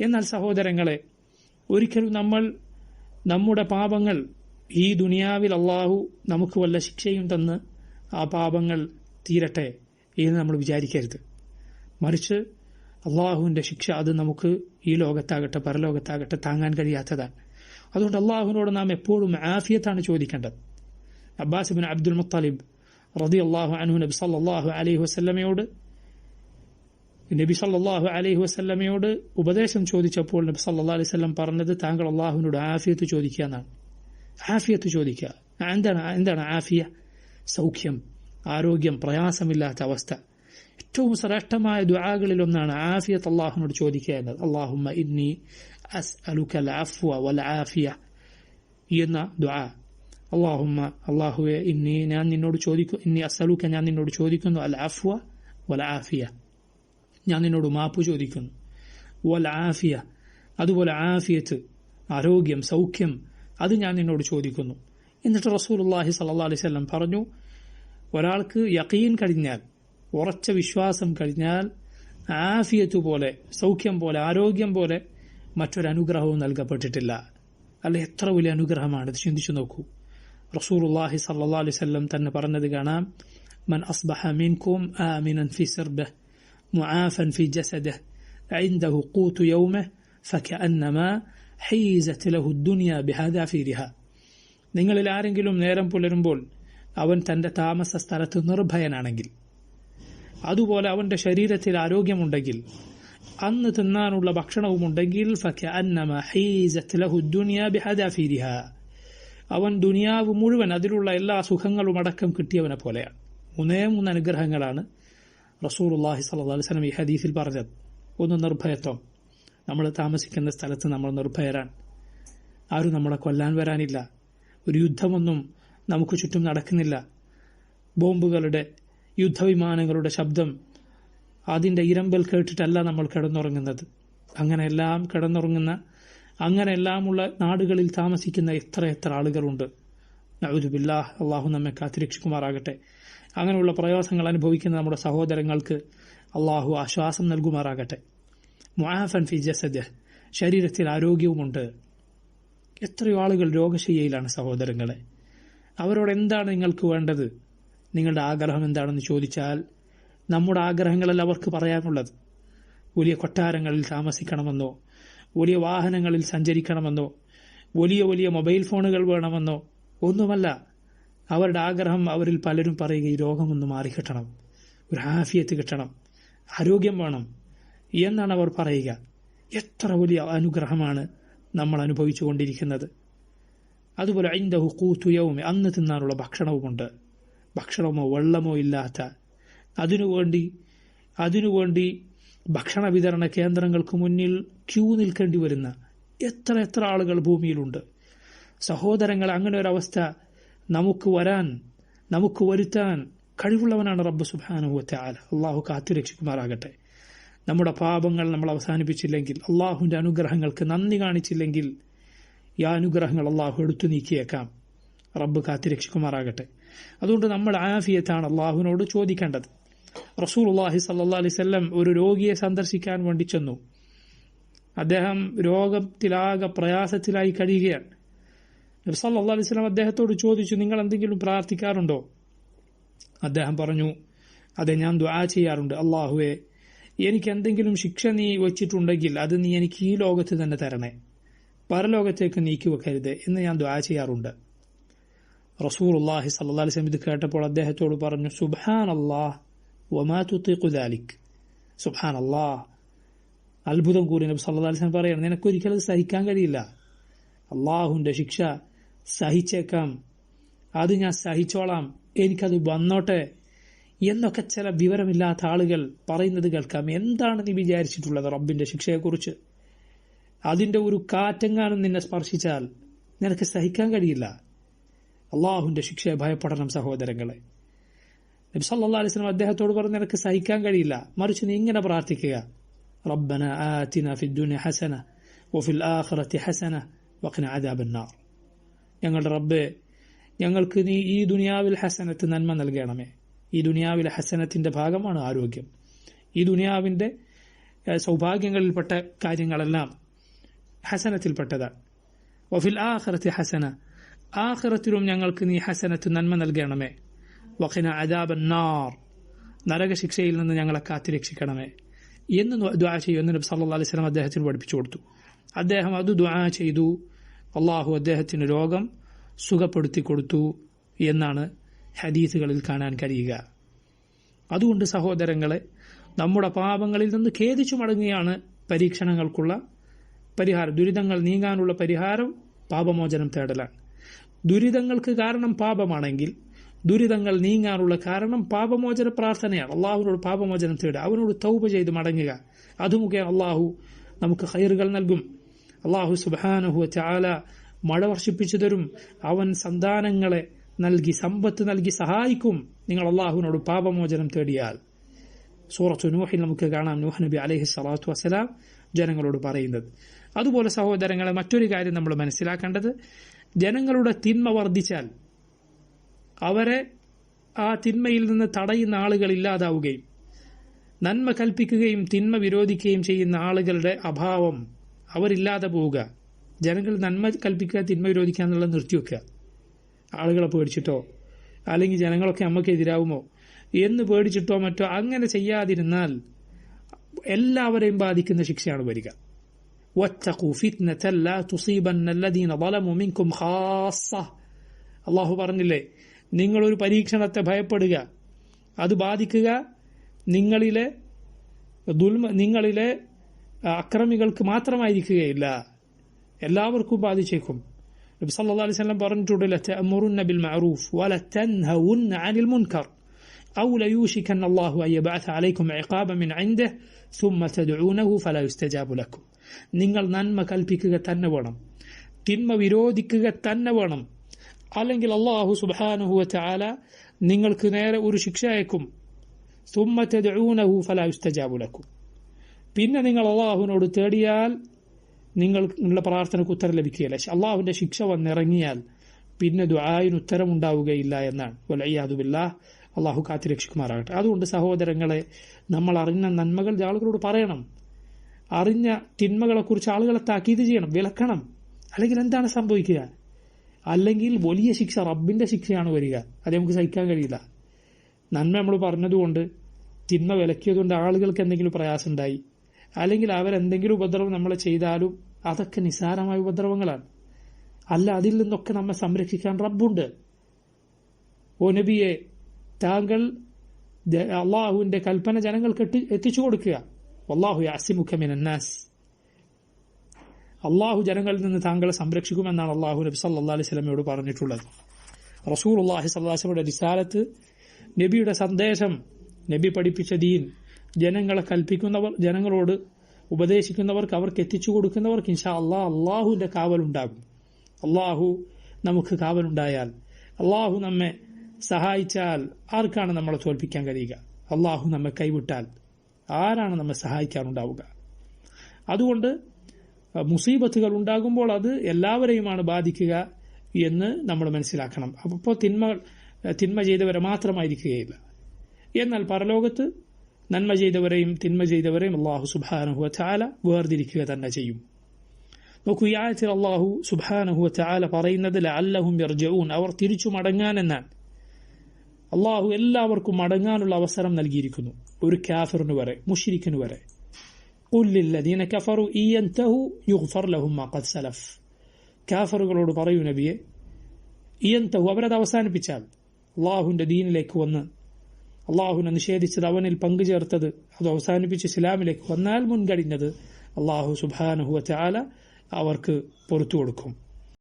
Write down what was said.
എന്നാൽ സഹോദരങ്ങളെ ഒരിക്കലും നമ്മൾ നമ്മുടെ പാപങ്ങൾ ഈ ദുനിയാവിൽ അള്ളാഹു നമുക്ക് വല്ല ശിക്ഷയും തന്ന് ആ പാപങ്ങൾ തീരട്ടെ എന്ന് നമ്മൾ വിചാരിക്കരുത്. മറിച്ച് അള്ളാഹുവിന്റെ ശിക്ഷ അത് നമുക്ക് ഈ ലോകത്താകട്ടെ പരലോകത്താകട്ടെ താങ്ങാൻ കഴിയാത്തതാണ്. അതുകൊണ്ട് അള്ളാഹുവിനോട് നാം എപ്പോഴും ആഫിയത്താണ് ചോദിക്കേണ്ടത്. അബ്ബാസ് ബിൻ അബ്ദുൽ മുത്തലിബ് റതി അള്ളാഹു അനു നബി സല്ലാഹു അലൈഹി വസ്ലമയോട് നബി സല്ലാഹു അലൈഹി വസ്ലമയോട് ഉപദേശം ചോദിച്ചപ്പോൾ നബി സല്ലാ അലൈഹി സ്വലം പറഞ്ഞത് താങ്കൾ അള്ളാഹുവിനോട് ആഫിയത്ത് ചോദിക്കുക എന്നാണ്. ആഫിയത്ത് ചോദിക്കുക. എന്താണ് എന്താണ് ആഫിയ? സൗഖ്യം ആരോഗ്യം പ്രയാസമില്ലാത്ത അവസ്ഥ. ഏറ്റവും ശ്രേഷ്ഠമായ ദുആകളിൽ ഒന്നാണ് ആഫിയത്ത് അള്ളാഹുനോട് ചോദിക്കുക എന്നത്. അള്ളാഹുമ്മ ഇന്നി അസ് അലുക്കൽ അഫ്വ വൽ ആഫിയ എന്ന ദുആ. അള്ളാഹുമ്മ അള്ളാഹുവെ ഇന്നി ഞാൻ നിന്നോട് ചോദിക്കും ഇന്നി അസലുക്ക ഞാൻ നിന്നോട് ചോദിക്കുന്നു അൽ അഫ്വ വൽ ആഫിയ ഞാൻ നിന്നോട് മാപ്പ് ചോദിക്കുന്നു. വൽ ആഫിയ അതുപോലെ ആഫിയത്ത് ആരോഗ്യം സൗഖ്യം അത് ഞാൻ നിന്നോട് ചോദിക്കുന്നു. എന്നിട്ട് അള്ളാഹി സല്ലാ അലൈഹി സ്വലം പറഞ്ഞു ഒരാൾക്ക് യക്കീൻ കഴിഞ്ഞാൽ ഉറച്ച വിശ്വാസം കഴിഞ്ഞാൽ ആഫിയത്ത് പോലെ സൗഖ്യം പോലെ ആരോഗ്യം പോലെ മറ്റൊരു അനുഗ്രഹവും നൽകപ്പെട്ടിട്ടില്ല. അല്ല എത്ര വലിയ അനുഗ്രഹമാണ്? ഇത് ചിന്തിച്ചു നോക്കൂ. റസൂലുള്ളാഹി സല്ലാ അലൈഹി വസല്ലം തന്നെ പറഞ്ഞത് കാണാം മൻ അസ്ബഹ മിൻകും ആമിനൻ ഫി സിർബിഹ്. മുആഫൻ ഫി ജസദിഹ് عنده قوت يومه فكأنما حيزت له الدنيا بهذافيرها നിങ്ങളിൽ ആരെങ്കിലും നേരം പുലരുമ്പോൾ അവൻ തന്റെ താമസ സ്ഥലത്ത് നിർഭയനാണെങ്കിൽ അതുപോലെ അവന്റെ ശരീരത്തിൽ ആരോഗ്യമുണ്ടെങ്കിൽ അന്ന് തിന്നാനുള്ള ഭക്ഷണവും ഉണ്ടെങ്കിൽ അവൻ ദുനിയാവ് മുഴുവൻ അതിലുള്ള എല്ലാ സുഖങ്ങളും അടക്കം കിട്ടിയവനെ പോലെയാണ് മൂന്നേ മൂന്ന് അനുഗ്രഹങ്ങളാണ് റസൂർ അള്ളാഹി വസ്ലം ഈ ഹദീസിൽ പറഞ്ഞത് ഒന്ന് നിർഭയത്വം. നമ്മൾ താമസിക്കുന്ന സ്ഥലത്ത് നമ്മൾ നിർഭയരാണ്. ആരും നമ്മളെ കൊല്ലാൻ വരാനില്ല. ഒരു യുദ്ധമൊന്നും നമുക്ക് ചുറ്റും നടക്കുന്നില്ല. ബോംബുകളുടെ യുദ്ധവിമാനങ്ങളുടെ ശബ്ദം അതിന്റെ ഇരമ്പൽ കേട്ടിട്ടല്ല നമ്മൾ കിടന്നുറങ്ങുന്നത്. അങ്ങനെയെല്ലാം കിടന്നുറങ്ങുന്ന അങ്ങനെയെല്ലാമുള്ള നാടുകളിൽ താമസിക്കുന്ന എത്ര എത്ര ആളുകളുണ്ട്. നഴുതുബില്ലാ അള്ളാഹു നമ്മെ കാത്തിരക്ഷിക്കുമാറാകട്ടെ അങ്ങനെയുള്ള പ്രയാസങ്ങൾ അനുഭവിക്കുന്ന നമ്മുടെ സഹോദരങ്ങൾക്ക് അള്ളാഹു ആശ്വാസം നൽകുമാറാകട്ടെ. മുആഫൻ ഫി ശരീരത്തിൽ ആരോഗ്യവുമുണ്ട്. എത്രയോ ആളുകൾ രോഗശയ്യയിലാണ് സഹോദരങ്ങളെ. അവരോട് എന്താണ് നിങ്ങൾക്ക് വേണ്ടത്? നിങ്ങളുടെ ആഗ്രഹം എന്താണെന്ന് ചോദിച്ചാൽ നമ്മുടെ ആഗ്രഹങ്ങളല്ല അവർക്ക് പറയാനുള്ളത്. വലിയ കൊട്ടാരങ്ങളിൽ താമസിക്കണമെന്നോ വലിയ വാഹനങ്ങളിൽ സഞ്ചരിക്കണമെന്നോ വലിയ വലിയ മൊബൈൽ ഫോണുകൾ വേണമെന്നോ ഒന്നുമല്ല അവരുടെ ആഗ്രഹം അവരിൽ പലരും പറയുക ഈ രോഗമൊന്ന് മാറിക്കിട്ടണം. ഒരു ഹാഫിയത്ത് കിട്ടണം. ആരോഗ്യം വേണം എന്നാണ് അവർ പറയുക. എത്ര വലിയ അനുഗ്രഹമാണ് നമ്മൾ അനുഭവിച്ചു കൊണ്ടിരിക്കുന്നത്. അതുപോലെ അതിന്റെ ഹുക്കൂത്തുയവും അന്ന് തിന്നാനുള്ള ഭക്ഷണവുമുണ്ട്. ഭക്ഷണമോ വെള്ളമോ ഇല്ലാത്ത. അതിനുവേണ്ടി അതിനുവേണ്ടി ഭക്ഷണ വിതരണ കേന്ദ്രങ്ങൾക്ക് മുന്നിൽ ക്യൂ നിൽക്കേണ്ടി വരുന്ന എത്ര എത്ര ആളുകൾ ഭൂമിയിലുണ്ട്. സഹോദരങ്ങൾ അങ്ങനെ ഒരു അവസ്ഥ നമുക്ക് വരാൻ നമുക്ക് വരുത്താൻ കഴിവുള്ളവനാണ് റബ്ബ് സുബാനുവത്തെ ആല അള്ളാഹു കാത്തുരക്ഷിക്കുമാറാകട്ടെ നമ്മുടെ പാപങ്ങൾ നമ്മൾ അവസാനിപ്പിച്ചില്ലെങ്കിൽ അള്ളാഹുവിന്റെ അനുഗ്രഹങ്ങൾക്ക് നന്ദി കാണിച്ചില്ലെങ്കിൽ ഈ അനുഗ്രഹങ്ങൾ അള്ളാഹു എടുത്തു നീക്കിയേക്കാം. റബ്ബ് കാത്തിരക്ഷിക്കുമാറാകട്ടെ അതുകൊണ്ട് നമ്മൾ ആഫിയത്താണ് അള്ളാഹുവിനോട് ചോദിക്കേണ്ടത്. റസൂൽ അള്ളാഹി സല്ലാ അലൈവല്ലം ഒരു രോഗിയെ സന്ദർശിക്കാൻ വേണ്ടി ചെന്നു. അദ്ദേഹം രോഗത്തിലാകെ പ്രയാസത്തിലായി കഴിയുകയാണ്. സല്ലാ അലൈഹി സ്വലാം അദ്ദേഹത്തോട് ചോദിച്ചു നിങ്ങൾ എന്തെങ്കിലും പ്രാർത്ഥിക്കാറുണ്ടോ? അദ്ദേഹം പറഞ്ഞു അതെ ഞാൻ ദ്വാ ചെയ്യാറുണ്ട് അള്ളാഹുവെ എനിക്ക് എന്തെങ്കിലും ശിക്ഷ നീ വച്ചിട്ടുണ്ടെങ്കിൽ അത് നീ എനിക്ക് ഈ ലോകത്ത് തന്നെ തരണേ. പരലോകത്തേക്ക് നീക്കി വെക്കരുത് എന്ന് ഞാൻ ദ്വാ ചെയ്യാറുണ്ട്. റസൂർ അള്ളാഹി സല്ലാ സ്വലം ഇത് കേട്ടപ്പോൾ അദ്ദേഹത്തോട് പറഞ്ഞു സുബാൻ അള്ളാഹ് തുത്തിഖുദാലിക് സുബാൻ അള്ളാഹ് അത്ഭുതം കൂടി നബി സല്ലാ അലിസ്ലാം പറയണം നിനക്കൊരിക്കലും സഹിക്കാൻ കഴിയില്ല. അള്ളാഹുവിന്റെ ശിക്ഷ സഹിച്ചേക്കാം. അത് ഞാൻ സഹിച്ചോളാം. എനിക്കത് വന്നോട്ടെ എന്നൊക്കെ ചില വിവരമില്ലാത്ത ആളുകൾ പറയുന്നത് കേൾക്കാം. എന്താണ് നീ വിചാരിച്ചിട്ടുള്ളത് റബ്ബിന്റെ ശിക്ഷയെക്കുറിച്ച്? അതിന്റെ ഒരു കാറ്റെങ്ങാനും നിന്നെ സ്പർശിച്ചാൽ നിനക്ക് സഹിക്കാൻ കഴിയില്ല. അള്ളാഹുവിന്റെ ശിക്ഷയെ ഭയപ്പെടണം സഹോദരങ്ങളെ. നബി സല്ലല്ലാഹു അലൈഹി വസല്ലം അദ്ദേഹത്തോട് പറഞ്ഞ് നിനക്ക് സഹിക്കാൻ കഴിയില്ല. മറിച്ച് നീ ഇങ്ങനെ പ്രാർത്ഥിക്കുക. റബ്ബന ആതിന ഹസന വഫിൽ ആഖിറതി ഹസന വഖിന അദാബന്നാർ ഞങ്ങളുടെ റബ്ബെ ഞങ്ങൾക്ക് നീ ഈ ദുനിയാവിൽ ഹസനത്ത് നന്മ നൽകണമേ. ഈ ദുനിയാവിലെ ഹസനത്തിന്റെ ഭാഗമാണ് ആരോഗ്യം. ഈ ദുനിയാവിന്റെ സൗഭാഗ്യങ്ങളിൽപ്പെട്ട കാര്യങ്ങളെല്ലാം ഹസനത്തിൽപ്പെട്ടതാണ്. വഫിൽ ആഹ്റത്തി ഹസന ആഹ്റത്തിലും ഞങ്ങൾക്ക് നീ ഹസനത്ത് നന്മ നൽകണമേ. വഖിന അദാബൻ നാർ നരകശിക്ഷയിൽ നിന്ന് ഞങ്ങളെ കാത്തിരക്ഷിക്കണമേ. എന്ന് ദ്വാ ചെയ്യുമെന്ന് നബി സല്ലല്ലാഹു അലൈഹി അദ്ദേഹത്തിന് പഠിപ്പിച്ചു കൊടുത്തു. അദ്ദേഹം അത് ദ്വാ ചെയ്തു. അള്ളാഹു അദ്ദേഹത്തിന് രോഗം സുഖപ്പെടുത്തി കൊടുത്തു എന്നാണ് ഹദീസുകളിൽ കാണാൻ കഴിയുക. അതുകൊണ്ട് സഹോദരങ്ങളെ നമ്മുടെ പാപങ്ങളിൽ നിന്ന് ഖേദിച്ചു മടങ്ങുകയാണ് പരീക്ഷണങ്ങൾക്കുള്ള പരിഹാരം. ദുരിതങ്ങൾ നീങ്ങാനുള്ള പരിഹാരം പാപമോചനം തേടലാണ്. ദുരിതങ്ങൾക്ക് കാരണം പാപമാണെങ്കിൽ ദുരിതങ്ങൾ നീങ്ങാനുള്ള കാരണം പാപമോചന പ്രാർത്ഥനയാണ്. അള്ളാഹുവിനോട് പാപമോചനം തേടുക അവനോട് തൗപ ചെയ്ത് മടങ്ങുക. അതുമുഖേന അള്ളാഹു നമുക്ക് ഹൈറുകൾ നൽകും. അള്ളാഹു സുബാനുഹു ചാല മഴ വർഷിപ്പിച്ചു തരും. അവൻ സന്താനങ്ങളെ നൽകി സമ്പത്ത് നൽകി സഹായിക്കും. നിങ്ങൾ അള്ളാഹുവിനോട് പാപമോചനം തേടിയാൽ. സൂറത്തു നൂഹിൽ നമുക്ക് കാണാം. നൂഹ് നബി അലഹി സ്വലാത്തു വസ്സലാം ജനങ്ങളോട് പറയുന്നത്. അതുപോലെ സഹോദരങ്ങളെ മറ്റൊരു കാര്യം നമ്മൾ മനസ്സിലാക്കേണ്ടത്. ജനങ്ങളുടെ തിന്മ വർദ്ധിച്ചാൽ അവരെ ആ തിന്മയിൽ നിന്ന് തടയുന്ന ആളുകൾ ഇല്ലാതാവുകയും നന്മ കൽപ്പിക്കുകയും തിന്മ വിരോധിക്കുകയും ചെയ്യുന്ന ആളുകളുടെ അഭാവം അവരില്ലാതെ പോവുക. ജനങ്ങൾ നന്മ കൽപ്പിക്കുക തിന്മ വിരോധിക്കുക എന്നുള്ളത് നിർത്തിവെക്കുക ആളുകളെ പേടിച്ചിട്ടോ? അല്ലെങ്കിൽ ജനങ്ങളൊക്കെ നമുക്കെതിരാവുമോ എന്ന് പേടിച്ചിട്ടോ മറ്റോ? അങ്ങനെ ചെയ്യാതിരുന്നാൽ എല്ലാവരെയും ബാധിക്കുന്ന ശിക്ഷയാണ് വരിക. അള്ളാഹു പറഞ്ഞില്ലേ നിങ്ങളൊരു പരീക്ഷണത്തെ ഭയപ്പെടുക. അത് ബാധിക്കുക നിങ്ങളിലെ ദുൽമ നിങ്ങളിലെ അക്രമികൾക്ക് മാത്രമായിരിക്കുകയില്ല എല്ലാവർക്കും ബാധിച്ചേക്കും നബി സല്ലല്ലാഹു അലൈഹി വസല്ലം പറഞ്ഞിട്ടുണ്ട് ലതഅമുറുന്ന ബിൽ മഅറൂഫ് വലതൻഹവുന്ന അനിൽ മുൻകർ أو ليوشكن الله أن يبعث عليكم عقابا من عنده ثم تدعونه فلا يستجاب لكم നിങ്ങൾ നന്മ കൽപ്പിക്കുക തന്നെ വേണം തിന്മ വിരോധിക്കുക തന്നെ വേണം അല്ലെങ്കിൽ അള്ളാഹു സുബാനുഹുവ ചാല നിങ്ങൾക്ക് നേരെ ഒരു ശിക്ഷ അയക്കും ثم تدعونه فلا يستجاب لكم പിന്നെ നിങ്ങൾ അള്ളാഹുവിനോട് തേടിയാൽ നിങ്ങൾ നിങ്ങളുടെ പ്രാർത്ഥനയ്ക്ക് ഉത്തരം ലഭിക്കുകയില്ല. അള്ളാഹുവിന്റെ ശിക്ഷ വന്നിറങ്ങിയാൽ പിന്നെ ദുആയിന് ഉത്തരം ഉണ്ടാവുകയില്ല എന്നാണ്. വലയ്യാതുബില്ലാ അള്ളാഹു കാത്തിരക്ഷിക്കുമാറാകട്ടെ അതുകൊണ്ട് സഹോദരങ്ങളെ നമ്മൾ അറിഞ്ഞ നന്മകൾ ആളുകളോട് പറയണം. അറിഞ്ഞ തിന്മകളെക്കുറിച്ച് ആളുകളെ താക്കീത് ചെയ്യണം വിലക്കണം. അല്ലെങ്കിൽ എന്താണ് സംഭവിക്കുക? അല്ലെങ്കിൽ വലിയ ശിക്ഷ റബ്ബിന്റെ ശിക്ഷയാണ് വരിക. അത് നമുക്ക് സഹിക്കാൻ കഴിയില്ല. നന്മ നമ്മൾ പറഞ്ഞതുകൊണ്ട് തിന്മ വിലക്കിയതുകൊണ്ട് ആളുകൾക്ക് എന്തെങ്കിലും പ്രയാസം ഉണ്ടായി അല്ലെങ്കിൽ അവരെന്തെങ്കിലും ഉപദ്രവം നമ്മൾ ചെയ്താലും അതൊക്കെ നിസാരമായ ഉപദ്രവങ്ങളാണ്. അല്ല അതിൽ നിന്നൊക്കെ നമ്മെ സംരക്ഷിക്കാൻ റബ്ബുണ്ട്. ഓ നബിയെ താങ്കൾ അള്ളാഹുവിന്റെ കൽപ്പന ജനങ്ങൾക്ക് എത്തിച്ചു കൊടുക്കുക. അള്ളാഹു യാസിമുഖമിനാസ് അള്ളാഹു ജനങ്ങളിൽ നിന്ന് താങ്കളെ സംരക്ഷിക്കുമെന്നാണ് അള്ളാഹു നബി സല്ലാ അലൈഹി സ്വലമയോട് പറഞ്ഞിട്ടുള്ളത്. റസൂൽ അള്ളാഹി സല്ലാസ്ലമയുടെ റിസാലത്ത് നബിയുടെ സന്ദേശം നബി പഠിപ്പിച്ച ദീൻ. ജനങ്ങളെ കൽപ്പിക്കുന്നവർ ജനങ്ങളോട് ഉപദേശിക്കുന്നവർക്ക് അവർക്ക് എത്തിച്ചു കൊടുക്കുന്നവർക്ക് ഇൻഷാ അള്ളാഹ് അള്ളാഹുവിന്റെ കാവലുണ്ടാകും. അള്ളാഹു നമുക്ക് കാവലുണ്ടായാൽ അള്ളാഹു നമ്മെ സഹായിച്ചാൽ ആർക്കാണ് നമ്മളെ തോൽപ്പിക്കാൻ കഴിയുക? അള്ളാഹു നമ്മെ കൈവിട്ടാൽ ആരാണ് നമ്മെ സഹായിക്കാനുണ്ടാവുക അതുകൊണ്ട് മുസീബത്തുകൾ ഉണ്ടാകുമ്പോൾ അത് എല്ലാവരെയുമാണ് ബാധിക്കുക എന്ന് നമ്മൾ മനസ്സിലാക്കണം. അപ്പോൾ തിന്മ തിന്മ ചെയ്തവരെ മാത്രമായിരിക്കുകയില്ല. എന്നാൽ പരലോകത്ത് നന്മ ചെയ്തവരെയും തിന്മ ചെയ്തവരെയും അള്ളാഹു സുബാനുഹുവ ചാല വേർതിരിക്കുക തന്നെ ചെയ്യും. നോക്കൂ ഈ ആയത്തിൽ അള്ളാഹു സുബാനുഹുവ ചാല പറയുന്നത് അല്ലഹും യർജഊൻ അവർ തിരിച്ചു മടങ്ങാൻ എന്നാണ് അള്ളാഹു എല്ലാവർക്കും മടങ്ങാനുള്ള അവസരം നൽകിയിരിക്കുന്നു. ഒരു കാഫിറിന് വരെ മുഷിരിക്കിന് വരെ. കാഫറുകളോട് പറയൂ നബിയെ ഇയൻതഹു അവരത് അവസാനിപ്പിച്ചാൽ അള്ളാഹുവിന്റെ ദീനിലേക്ക് വന്ന് അള്ളാഹുവിനെ നിഷേധിച്ചത് അവനിൽ പങ്കുചേർത്തത് അത് അവസാനിപ്പിച്ച് ഇസ്ലാമിലേക്ക് വന്നാൽ മുൻകഴിഞ്ഞത് അള്ളാഹു സുബാനുഹുവ ചാല അവർക്ക് പുറത്തു കൊടുക്കും.